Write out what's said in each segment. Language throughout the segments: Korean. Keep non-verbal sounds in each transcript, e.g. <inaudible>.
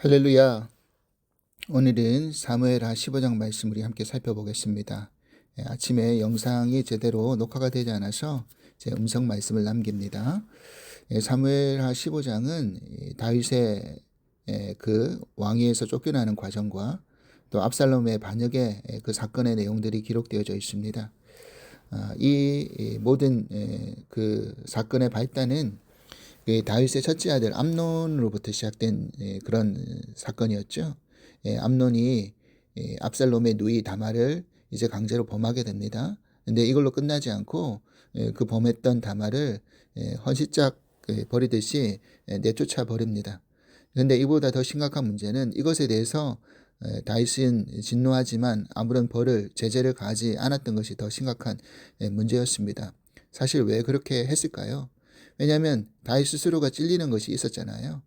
할렐루야. 오늘은 사무엘하 15장 말씀 우리 함께 살펴보겠습니다. 예, 아침에 영상이 제대로 녹화가 되지 않아서 제 음성 말씀을 남깁니다. 예, 사무엘하 15장은 다윗의 예, 그 왕위에서 쫓겨나는 과정과 또 압살롬의 반역의 그 사건의 내용들이 기록되어져 있습니다. 아, 이 모든 그 사건의 발단은 그 다윗의 첫째 아들 암논으로부터 시작된 예, 그런 사건이었죠. 예, 암논이 예, 압살롬의 누이 다말을 이제 강제로 범하게 됩니다. 근데 이걸로 끝나지 않고 그 범했던 다말을 헌시짝 버리듯이 내쫓아 버립니다. 그런데 이보다 더 심각한 문제는 이것에 대해서 다윗은 진노하지만 아무런 벌을 제재를 가하지 않았던 것이 더 심각한 문제였습니다. 사실 왜 그렇게 했을까요? 왜냐하면 다윗 스스로가 찔리는 것이 있었잖아요.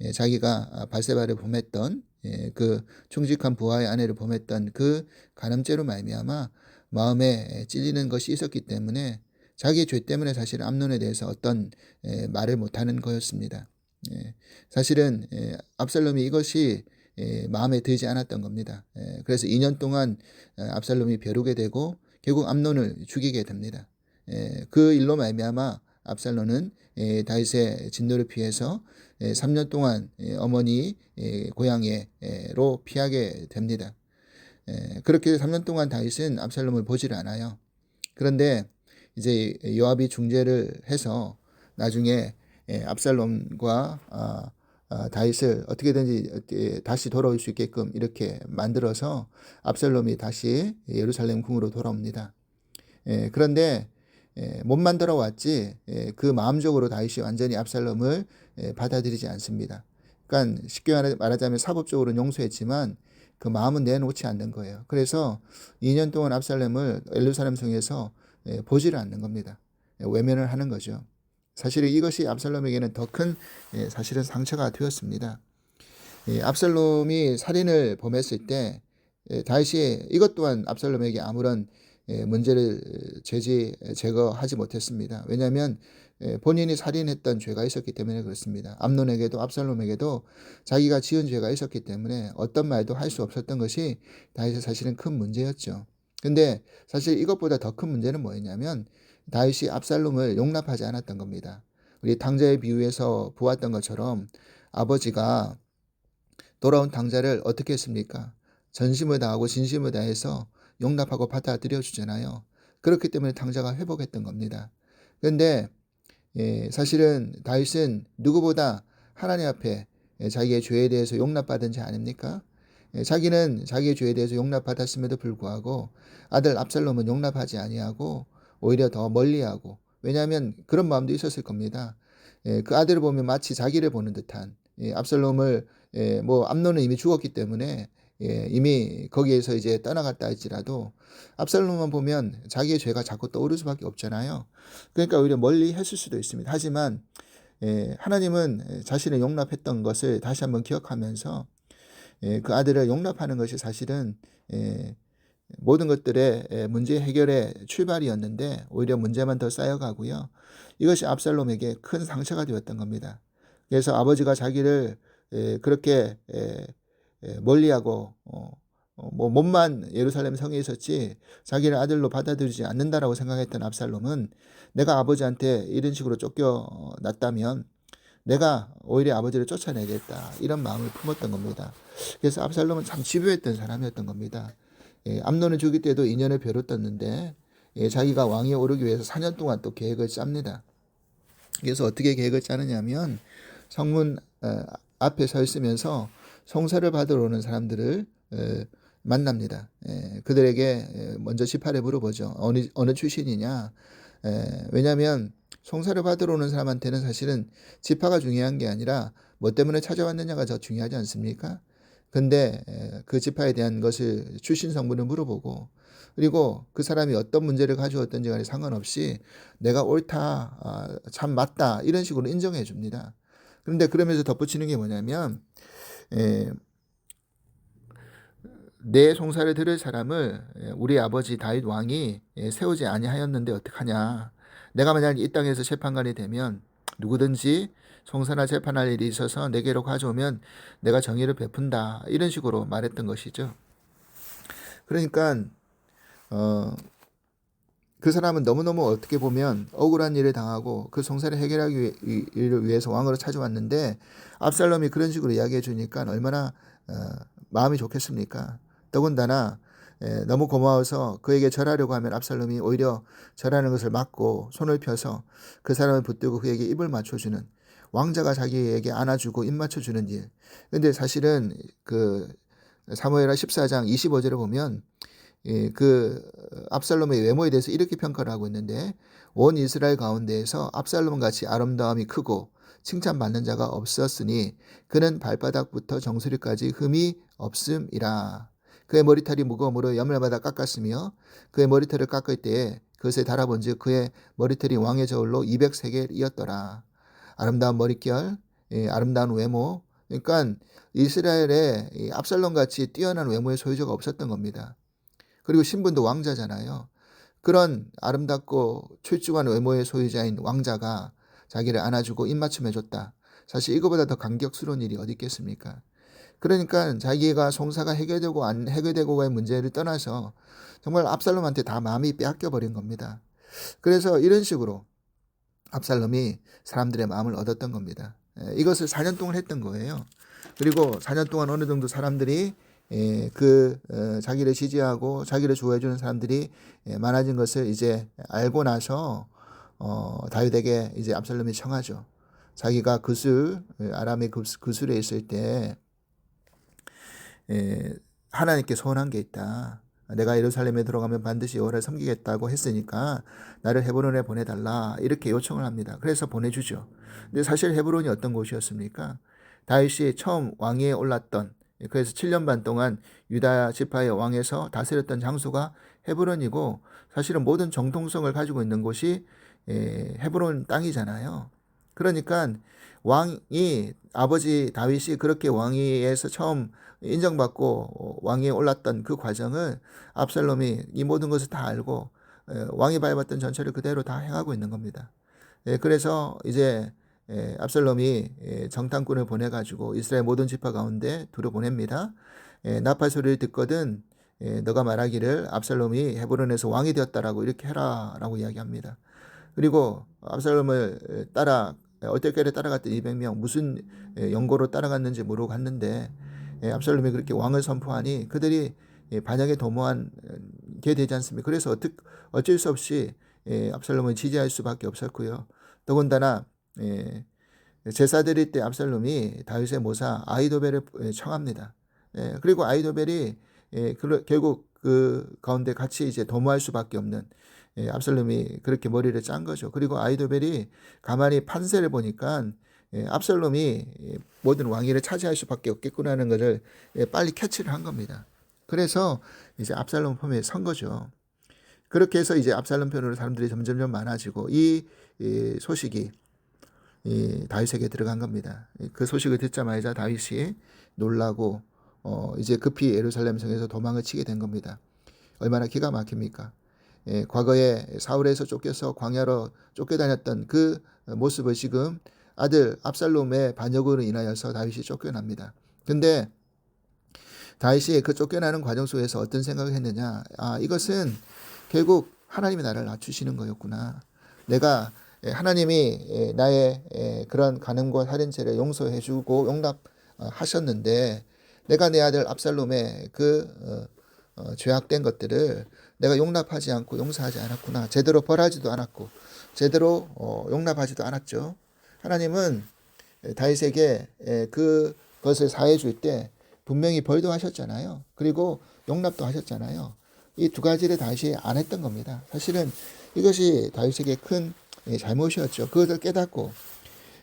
예, 자기가 아, 발세바를 범했던 예, 그 충직한 부하의 아내를 범했던 그 간음죄로 말미암아 마음에 찔리는 것이 있었기 때문에 자기 죄 때문에 사실 암론에 대해서 어떤 예, 말을 못하는 거였습니다. 예, 사실은 예, 압살롬이 이것이 예, 마음에 들지 않았던 겁니다. 예, 그래서 2년 동안 어, 압살롬이 벼르게 되고 결국 암론을 죽이게 됩니다. 예, 그 일로 말미암아 압살론은 예, 다윗의 진노를 피해서 3년 예, 동안 예, 어머니 고향에로 피하게 됩니다. 그렇게 3년 동안 다윗은 압살롬을 보지를 않아요. 그런데 이제 요압이 중재를 해서 나중에 압살롬과 아, 아, 다윗을 어떻게든지 다시 돌아올 수 있게끔 이렇게 만들어서 압살롬이 다시 예루살렘 궁으로 돌아옵니다. 그런데 예, 못 만들어 왔지 예, 그 마음적으로 다윗이 완전히 압살롬을 예, 받아들이지 않습니다. 그러니까 쉽게 말하자면 사법적으로 용서했지만 그 마음은 내놓지 않는 거예요. 그래서 2년 동안 압살롬을 엘루사렘 성에서 보지를 않는 겁니다. 외면을 하는 거죠. 사실 이것이 압살롬에게는 더큰 사실은 상처가 되었습니다. 압살롬이 살인을 범했을 때 다윗이 이것 또한 압살롬에게 아무런 예, 문제를 제지 제거하지 못했습니다. 왜냐하면 예, 본인이 살인했던 죄가 있었기 때문에 그렇습니다. 암론에게도 압살롬에게도 자기가 지은 죄가 있었기 때문에 어떤 말도 할 수 없었던 것이 다윗의 사실은 큰 문제였죠. 근데 사실 이것보다 더 큰 문제는 뭐였냐면 다윗이 압살롬을 용납하지 않았던 겁니다. 우리 당자의 비유에서 보았던 것처럼 아버지가 돌아온 당자를 어떻게 했습니까? 전심을 다하고 진심을 다해서 용납하고 받아들여 주잖아요. 그렇기 때문에 당자가 회복했던 겁니다. 그런데 예, 사실은 다윗은 누구보다 하나님 앞에 자기의 죄에 대해서 용납받은 자 아닙니까? 예, 자기는 자기의 죄에 대해서 용납받았음에도 불구하고 아들 압살롬은 용납하지 아니하고 오히려 더 멀리하고 왜냐하면 그런 마음도 있었을 겁니다. 예, 그 아들을 보면 마치 자기를 보는 듯한 예, 압살롬을 예, 뭐 암론은 이미 죽었기 때문에 예, 이미 거기에서 이제 떠나갔다 할지라도 압살롬만 보면 자기의 죄가 자꾸 떠오를 수밖에 없잖아요. 그러니까 오히려 멀리 했을 수도 있습니다. 하지만 예, 하나님은 자신을 용납했던 것을 다시 한번 기억하면서 예, 그 아들을 용납하는 것이 사실은 예, 모든 것들의 예, 문제 해결의 출발이었는데 오히려 문제만 더 쌓여가고요. 이것이 압살롬에게 큰 상처가 되었던 겁니다. 그래서 아버지가 자기를 예, 그렇게 예, 예, 멀리하고 어, 어, 뭐 몸만 예루살렘 성에 있었지 자기를 아들로 받아들이지 않는다라고 생각했던 압살롬은 내가 아버지한테 이런 식으로 쫓겨났다면 내가 오히려 아버지를 쫓아내겠다 이런 마음을 품었던 겁니다. 그래서 압살롬은 참 집요했던 사람이었던 겁니다. 예, 암론을 죽일 때도 인연을 벼로 떴는데 예, 자기가 왕위에 오르기 위해서 4년 동안 또 계획을 짭니다. 그래서 어떻게 계획을 짜느냐면 성문 어, 앞에 서 있으면서 성사를 받으러 오는 사람들을 만납니다. 그들에게 먼저 18에 물어보죠. 어느, 어느 출신이냐. 왜냐하면 송사를 받으러 오는 사람한테는 사실은 지파가 중요한 게 아니라 뭐 때문에 찾아왔느냐가 더 중요하지 않습니까? 근데 그 지파에 대한 것을 출신 성분을 물어보고 그리고 그 사람이 어떤 문제를 가져왔던지 간에 상관없이 내가 옳다, 아, 참 맞다 이런 식으로 인정해 줍니다. 그런데 그러면서 덧붙이는 게 뭐냐면 에, 내 송사를 들을 사람을 우리 아버지 다윗 왕이 세우지 아니하였는데 어떡하냐. 내가 만약 이 땅에서 재판관이 되면 누구든지 송사나 재판할 일이 있어서 내게로 가져오면 내가 정의를 베푼다 이런 식으로 말했던 것이죠. 그러니까 어, 그 사람은 너무너무 어떻게 보면 억울한 일을 당하고 그 송사를 해결하기 위해서 왕으로 찾아왔는데 압살롬이 그런 식으로 이야기해 주니까 얼마나 어, 마음이 좋겠습니까? 더군다나 예, 너무 고마워서 그에게 절하려고 하면 압살롬이 오히려 절하는 것을 막고 손을 펴서 그 사람을 붙들고 그에게 입을 맞춰주는 왕자가 자기에게 안아주고 입 맞춰주는 일. 근데 사실은 그 사무엘하 14장 25절에 보면 예, 그 압살롬의 외모에 대해서 이렇게 평가를 하고 있는데 온 이스라엘 가운데에서 압살롬 같이 아름다움이 크고 칭찬받는 자가 없었으니 그는 발바닥부터 정수리까지 흠이 없음이라. 그의 머리털이 무거움으로 염려마다 깎았으며 그의 머리털을 깎을 때에 그것에 달아본즉 그의 머리털이 왕의 저울로 200세겔이었더라. 아름다운 머릿결, 예, 아름다운 외모. 그러니까 이스라엘에 이 압살롬 같이 뛰어난 외모의 소유자가 없었던 겁니다. 그리고 신분도 왕자잖아요. 그런 아름답고 출중한 외모의 소유자인 왕자가 자기를 안아주고 입맞춤 해줬다. 사실 이거보다 더 감격스러운 일이 어디 있겠습니까? 그러니까 자기가 송사가 해결되고 안 해결되고의 문제를 떠나서 정말 압살롬한테 다 마음이 빼앗겨 버린 겁니다. 그래서 이런 식으로 압살롬이 사람들의 마음을 얻었던 겁니다. 예, 이것을 4년 동안 했던 거예요. 그리고 4년 동안 어느 정도 사람들이 예, 그 어, 자기를 지지하고 자기를 좋아해 주는 사람들이 예, 많아진 것을 이제 알고 나서 어, 다윗에게 이제 압살롬이 청하죠. 자기가 그술 예, 아람의 그술- 그술에 있을 때 예, 하나님께 소원한 게 있다. 내가 예루살렘에 들어가면 반드시 여호와를 섬기겠다고 했으니까 나를 헤브론에 보내달라 이렇게 요청을 합니다. 그래서 보내주죠. 근데 사실 헤브론이 어떤 곳이었습니까? 다윗이 처음 왕위에 올랐던 그래서 7년 반 동안 유다 지파의 왕에서 다스렸던 장소가 헤브론이고 사실은 모든 정통성을 가지고 있는 곳이 예, 헤브론 땅이잖아요. 그러니까 왕이 아버지 다윗이 그렇게 왕위에서 처음 인정받고 왕위에 올랐던 그 과정을 압살롬이 이 모든 것을 다 알고 에, 왕이 밟았던 전철을 그대로 다 행하고 있는 겁니다. 예, 그래서 이제 예, 압살롬이 예, 정탐꾼을 보내가지고 이스라엘 모든 지파 가운데 두루 보냅니다. 예, 나팔 소리를 듣거든 예, 너가 말하기를 압살롬이 헤브론에서 왕이 되었다라고 이렇게 해라라고 이야기합니다. 그리고 압살롬을 따라 어떨결에 따라갔던 200명 무슨 예, 연고로 따라갔는지 모르고 갔는데 예, 압살롬이 그렇게 왕을 선포하니 그들이 예, 반역에 도모한 게 되지 않습니까? 그래서 어떻, 어쩔 수 없이 예, 압살롬을 지지할 수밖에 없었고요. 더군다나 예, 제사 드릴 때 압살롬이 다윗의 모사 아이도벨을 예, 청합니다. 예, 그리고 아이도벨이 예, 그, 결국 그 가운데 같이 이제 도모할 수밖에 없는 예, 압살롬이 그렇게 머리를 짠 거죠. 그리고 아이도벨이 가만히 판세를 보니까 예, 압살롬이 예, 모든 왕위를 차지할 수밖에 없겠구나는 것을 예, 빨리 캐치를 한 겁니다. 그래서 이제 압살롬 편에 선 거죠. 그렇게 해서 이제 압살롬 편으로 사람들이 점점점 많아지고 이, 이 소식이 이 다윗에게 들어간 겁니다. 그 소식을 듣자마자 다윗이 놀라고 어 이제 급히 예루살렘 성에서 도망을 치게 된 겁니다. 얼마나 기가 막힙니까? 예, 과거에 사울에서 쫓겨서 광야로 쫓겨다녔던 그 모습을 지금 아들 압살롬의 반역으로 인하여서 다윗이 쫓겨납니다. 근데 다윗이 그 쫓겨나는 과정 속에서 어떤 생각을 했느냐? 아, 이것은 결국 하나님이 나를 낮추시는 거였구나. 내가 예, 하나님이 예, 나의 예, 그런 간음과 살인죄를 용서해 주고 용납하셨는데 내가 내 아들 압살롬의 그 어, 어, 죄악된 것들을 내가 용납하지 않고 용서하지 않았구나. 제대로 벌하지도 않았고 제대로 어, 용납하지도 않았죠. 하나님은 다윗에게 예, 그것을 사해 줄 때 분명히 벌도 하셨잖아요. 그리고 용납도 하셨잖아요. 이 두 가지를 다윗이 안 했던 겁니다. 사실은 이것이 다윗에게 큰 예, 잘못이었죠. 그것을 깨닫고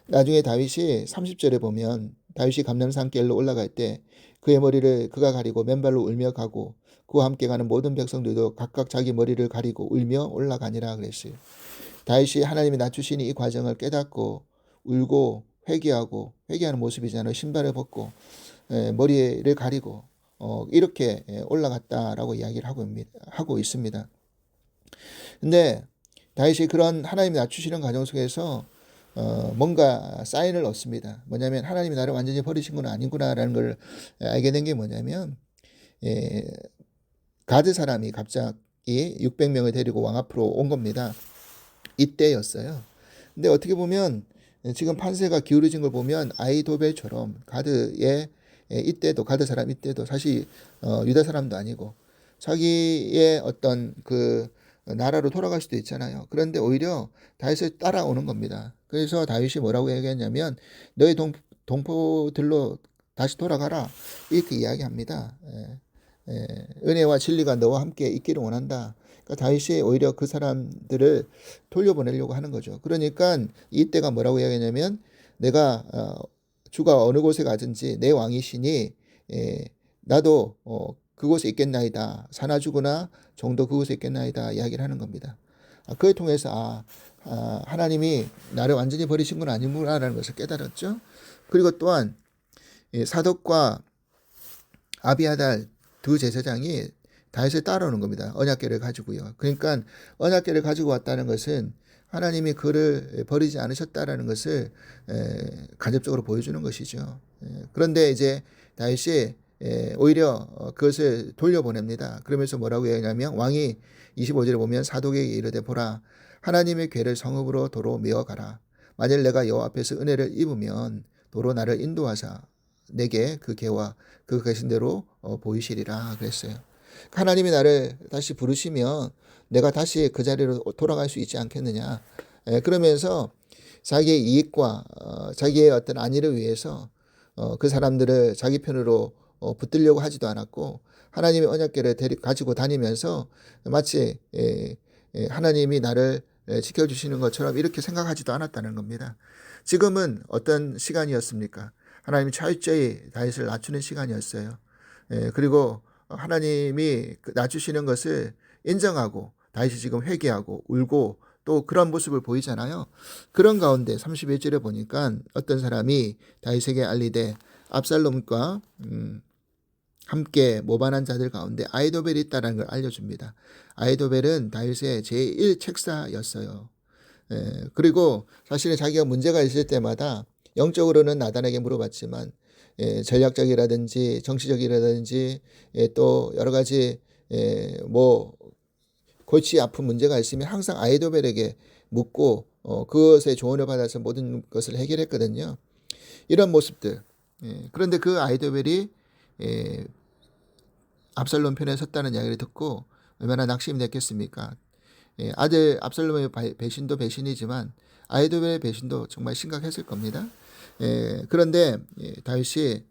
나중에 다윗이 30절에 보면 다윗이 감람산길로 올라갈 때 그의 머리를 그가 가리고 맨발로 울며 가고 그와 함께 가는 모든 백성들도 각각 자기 머리를 가리고 울며 올라가니라 그랬어요. 다윗이 하나님이 낮추시니 이 과정을 깨닫고 울고 회개하고 회개하는 모습이잖아요. 신발을 벗고 에, 머리를 가리고 어, 이렇게 에, 올라갔다라고 이야기를 하고 있습니다. 근데 다윗이 그런 하나님이 낮추시는 과정 속에서 어, 뭔가 사인을 얻습니다. 뭐냐면 하나님이 나를 완전히 버리신 건 아니구나라는 걸 알게 된 게 뭐냐면 예, 가드 사람이 갑자기 600명을 데리고 왕 앞으로 온 겁니다. 이때였어요. 근데 어떻게 보면 지금 판세가 기울어진 걸 보면 아이도벨처럼 가드의 예, 이때도 가드 사람 이때도 사실 어, 유다 사람도 아니고 자기의 어떤 그 나라로 돌아갈 수도 있잖아요. 그런데 오히려 다윗을 따라오는 겁니다. 그래서 다윗이 뭐라고 얘기했냐면 너희 동, 동포들로 다시 돌아가라 이렇게 이야기합니다. 예, 예, 은혜와 진리가 너와 함께 있기를 원한다. 그러니까 다윗이 오히려 그 사람들을 돌려보내려고 하는 거죠. 그러니까 이때가 뭐라고 이야기하냐면 내가 어, 주가 어느 곳에 가든지 내 왕이시니 예, 나도 어, 그곳에 있겠나이다. 사나 죽으나 정도 그곳에 있겠나이다. 이야기를 하는 겁니다. 아, 그에 통해서 아, 아, 하나님이 나를 완전히 버리신 건 아니구나라는 것을 깨달았죠. 그리고 또한 예, 사독과 아비아달 두 제사장이 다윗을 따라오는 겁니다. 언약궤를 가지고요. 그러니까 언약궤를 가지고 왔다는 것은 하나님이 그를 버리지 않으셨다라는 것을 에, 간접적으로 보여주는 것이죠. 에, 그런데 이제 다윗이 에, 오히려 어, 그것을 돌려보냅니다. 그러면서 뭐라고 얘기하냐면 왕이 25절에 보면 사독에게 이르되 보라 하나님의 궤를 성읍으로 도로 메어 가라. 만일 내가 여호와 앞에서 은혜를 입으면 도로 나를 인도하사 내게 그 궤와 그 계신 대로 어, 보이시리라 그랬어요. 하나님이 나를 다시 부르시면 내가 다시 그 자리로 돌아갈 수 있지 않겠느냐. 예, 그러면서 자기의 이익과 어, 자기의 어떤 안위를 위해서 어, 그 사람들을 자기 편으로 어, 붙들려고 하지도 않았고 하나님의 언약궤를 데리 가지고 다니면서 마치 예, 예, 하나님이 나를 예, 지켜주시는 것처럼 이렇게 생각하지도 않았다는 겁니다. 지금은 어떤 시간이었습니까? 하나님이 철저히 다윗을 낮추는 시간이었어요. 예, 그리고 하나님이 그 낮추시는 것을 인정하고 다윗이 지금 회개하고 울고 또 그런 모습을 보이잖아요. 그런 가운데 31절에 보니까 어떤 사람이 다윗에게 알리되 압살롬과 음, 함께 모반한 자들 가운데 아이도벨이 있다는 걸 알려줍니다. 아이도벨은 다윗의 제1 책사였어요. 예, 그리고 사실은 자기가 문제가 있을 때마다 영적으로는 나단에게 물어봤지만 예, 전략적이라든지 정치적이라든지 예, 또 여러 가지 예, 뭐 골치 아픈 문제가 있으면 항상 아이도벨에게 묻고 어, 그것에 조언을 받아서 모든 것을 해결했거든요. 이런 모습들. 예, 그런데 그 아이도벨이 예, 압살롬 편에 섰다는 이야기를 듣고 얼마나 낙심이 됐겠습니까? 예, 아들 압살롬의 배신도 배신이지만 아이도벨의 배신도 정말 심각했을 겁니다. 예, 그런데 예, 다윗이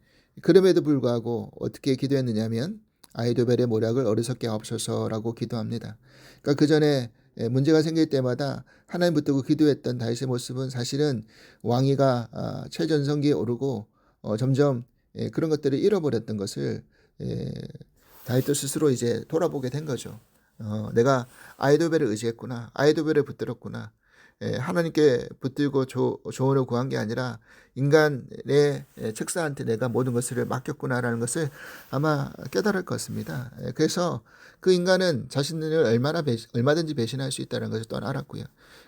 그럼에도 불구하고 어떻게 기도했느냐면 아이도벨의 모략을 어리석게 없어서라고 기도합니다. 그러니까 그 전에 예, 문제가 생길 때마다 하나님 붙들고 기도했던 다윗의 모습은 사실은 왕위가 아, 최전성기에 오르고 어, 점점 예, 그런 것들을 잃어버렸던 것을 예, 다윗도 스스로 이제 돌아보게 된 거죠. 어, 내가 아이도벨을 의지했구나. 아이도벨을 붙들었구나. 예, 하나님께 붙들고 조, 조언을 구한 게 아니라 인간의 예, 책사한테 내가 모든 것을 맡겼구나라는 것을 아마 깨달을 것입니다. 예, 그래서 그 인간은 자신을 얼마나 배신, 얼마든지 배신할 수 있다는 것을 또한 알았고요.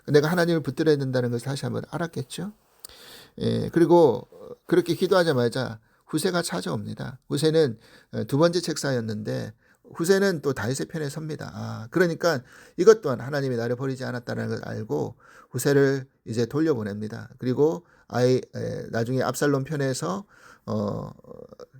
내가 하나님을 붙들어야 된다는 것을 다시 한번 알았겠죠. 예, 그리고 그렇게 기도하자마자 후세가 찾아옵니다. 후세는 어, 두 번째 책사였는데 후세는 또 다윗의 편에 섭니다. 아, 그러니까 이것 또한 하나님이 나를 버리지 않았다는 걸 알고 후세를 이제 돌려보냅니다. 그리고 아이 에, 나중에 압살롬 편에서 어,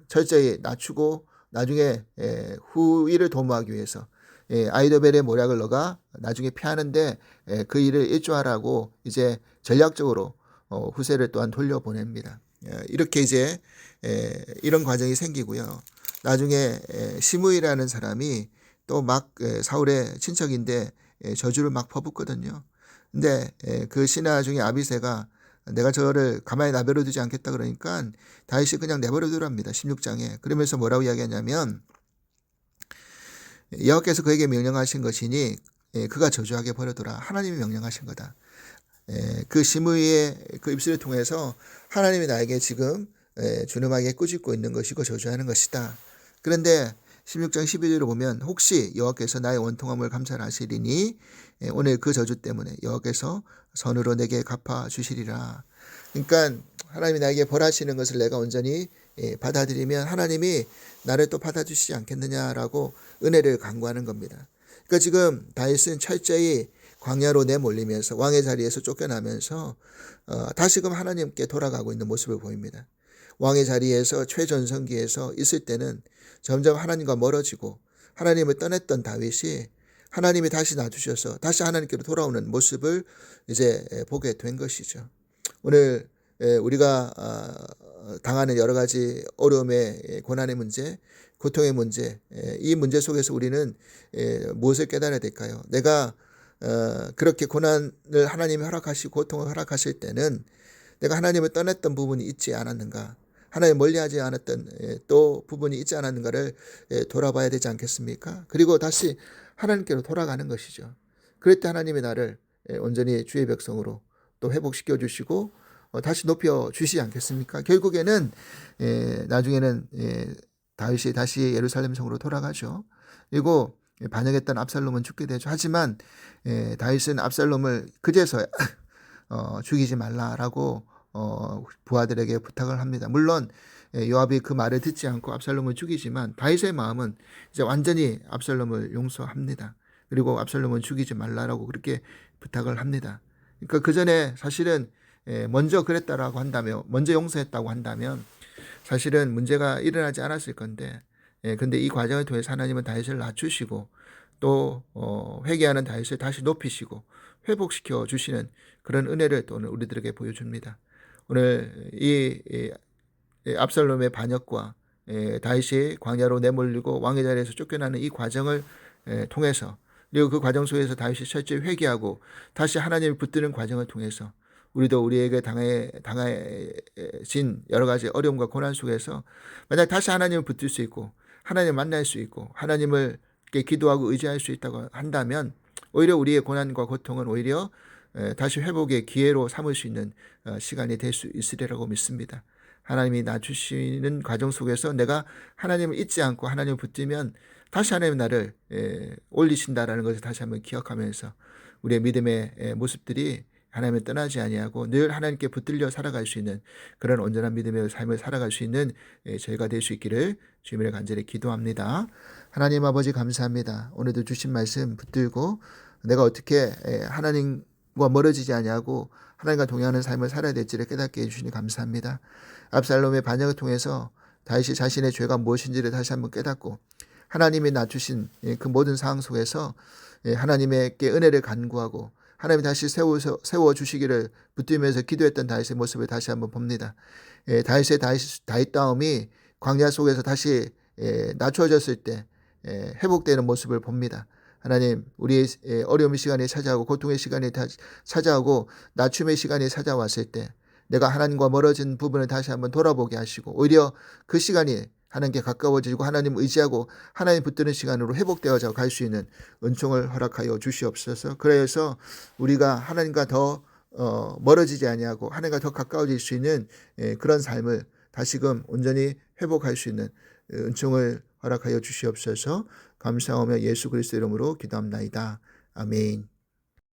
철저히 낮추고 나중에 에, 후일을 도모하기 위해서 예, 아이도벨의 모략을 너가 나중에 피하는데 예, 그 일을 일조하라고 이제 전략적으로 어, 후세를 또한 돌려보냅니다. 예, 이렇게 이제 예, 이런 과정이 생기고요. 나중에 시므이라는 사람이 또 막 사울의 친척인데 저주를 막 퍼붓거든요. 근데 그 신하 중에 아비세가 내가 저를 가만히 내버려 두지 않겠다 그러니까 다윗이 그냥 내버려 두랍니다. 16장에. 그러면서 뭐라고 이야기하냐면 여호와께서 그에게 명령하신 것이니 그가 저주하게 버려두라. 하나님이 명령하신 거다. 그 시므이의 그 입술을 통해서 하나님이 나에게 지금 준엄하게 꾸짖고 있는 것이고 저주하는 것이다. 그런데 16장 12절을 보면 혹시 여호와께서 나의 원통함을 감찰하시리니 예, 오늘 그 저주 때문에 여호와께서 선으로 내게 갚아 주시리라. 그러니까 하나님이 나에게 벌하시는 것을 내가 온전히 예, 받아들이면 하나님이 나를 또 받아주시지 않겠느냐라고 은혜를 강구하는 겁니다. 그러니까 지금 다윗은 철저히 광야로 내몰리면서 왕의 자리에서 쫓겨나면서 어, 다시금 하나님께 돌아가고 있는 모습을 보입니다. 왕의 자리에서 최전성기에서 있을 때는 점점 하나님과 멀어지고 하나님을 떠났던 다윗이 하나님이 다시 놔주셔서 다시 하나님께로 돌아오는 모습을 이제 보게 된 것이죠. 오늘 우리가 아, 당하는 여러 가지 어려움의 고난의 문제, 고통의 문제, 이 문제 속에서 우리는 무엇을 깨달아야 될까요? 내가 어, 그렇게 고난을 하나님이 허락하시고 고통을 허락하실 때는 내가 하나님을 떠났던 부분이 있지 않았는가? 하나님 멀리하지 않았던 또 부분이 있지 않았는가를 돌아봐야 되지 않겠습니까? 그리고 다시 하나님께로 돌아가는 것이죠. 그럴 때 하나님이 나를 온전히 주의 백성으로 또 회복시켜 주시고 어, 다시 높여 주시지 않겠습니까? 결국에는 나중에는 다윗이 다시 예루살렘 성으로 돌아가죠. 그리고 반역했던 압살롬은 죽게 되죠. 하지만 다윗은 압살롬을 그제서야 <laughs> 어, 죽이지 말라라고 어, 부하들에게 부탁을 합니다. 물론 요압이 그 말을 듣지 않고 압살롬을 죽이지만 다윗의 마음은 이제 완전히 압살롬을 용서합니다. 그리고 압살롬은 죽이지 말라라고 그렇게 부탁을 합니다. 그러니까 그 전에 사실은 먼저 그랬다라고 한다면, 먼저 용서했다고 한다면 사실은 문제가 일어나지 않았을 건데, 예, 근데 이 과정을 통해서 하나님은 다윗을 낮추시고 또 어, 회개하는 다윗을 다시 높이시고 회복시켜 주시는 그런 은혜를 또 오늘 우리들에게 보여줍니다. 오늘 이, 이 압살롬의 반역과 에, 다윗이 광야로 내몰리고 왕의 자리에서 쫓겨나는 이 과정을 에, 통해서 그리고 그 과정 속에서 다윗이 철저히 회개하고 다시 하나님을 붙드는 과정을 통해서 우리도 우리에게 당해, 당해진 여러 가지 어려움과 고난 속에서 만약 다시 하나님을 붙들 수 있고 하나님을 만날 수 있고 하나님을 기도하고 의지할 수 있다고 한다면 오히려 우리의 고난과 고통은 오히려 다시 회복의 기회로 삼을 수 있는 어, 시간이 될 수 있으리라고 믿습니다. 하나님이 낮추시는 과정 속에서 내가 하나님을 잊지 않고 하나님을 붙들면 다시 하나님 나를 올리신다라는 것을 다시 한번 기억하면서 우리의 믿음의 모습들이 하나님을 떠나지 아니하고 늘 하나님께 붙들려 살아갈 수 있는 그런 온전한 믿음의 삶을 살아갈 수 있는 저희가 될 수 있기를 주님을 간절히 기도합니다. 하나님 아버지 감사합니다. 오늘도 주신 말씀 붙들고 내가 어떻게 하나님과 멀어지지 아니하고 하나님과 동행하는 삶을 살아야 될지를 깨닫게 해주시니 감사합니다. 압살롬의 반역을 통해서 다시 자신의 죄가 무엇인지를 다시 한번 깨닫고 하나님이 낮추신 그 모든 상황 속에서 하나님께 은혜를 간구하고 하나님이 다시 세워, 세워 주시기를 붙들면서 기도했던 다윗의 모습을 다시 한번 봅니다. 다윗의 다윗, 다윗다움이 광야 속에서 다시 낮춰졌을 때 회복되는 모습을 봅니다. 하나님, 우리의 어려움의 시간이 찾아오고 고통의 시간이 찾아오고 낮춤의 시간이 찾아왔을 때 내가 하나님과 멀어진 부분을 다시 한번 돌아보게 하시고 오히려 그 시간이 하나님께 가까워지고 하나님 의지하고 하나님 붙드는 시간으로 회복되어져 갈 수 있는 은총을 허락하여 주시옵소서. 그래서 우리가 하나님과 더 어, 멀어지지 아니하고 하나님과 더 가까워질 수 있는 예, 그런 삶을 다시금 온전히 회복할 수 있는 은총을 허락하여 주시옵소서. 감사하며 예수 그리스도 이름으로 기도합나이다. 아멘.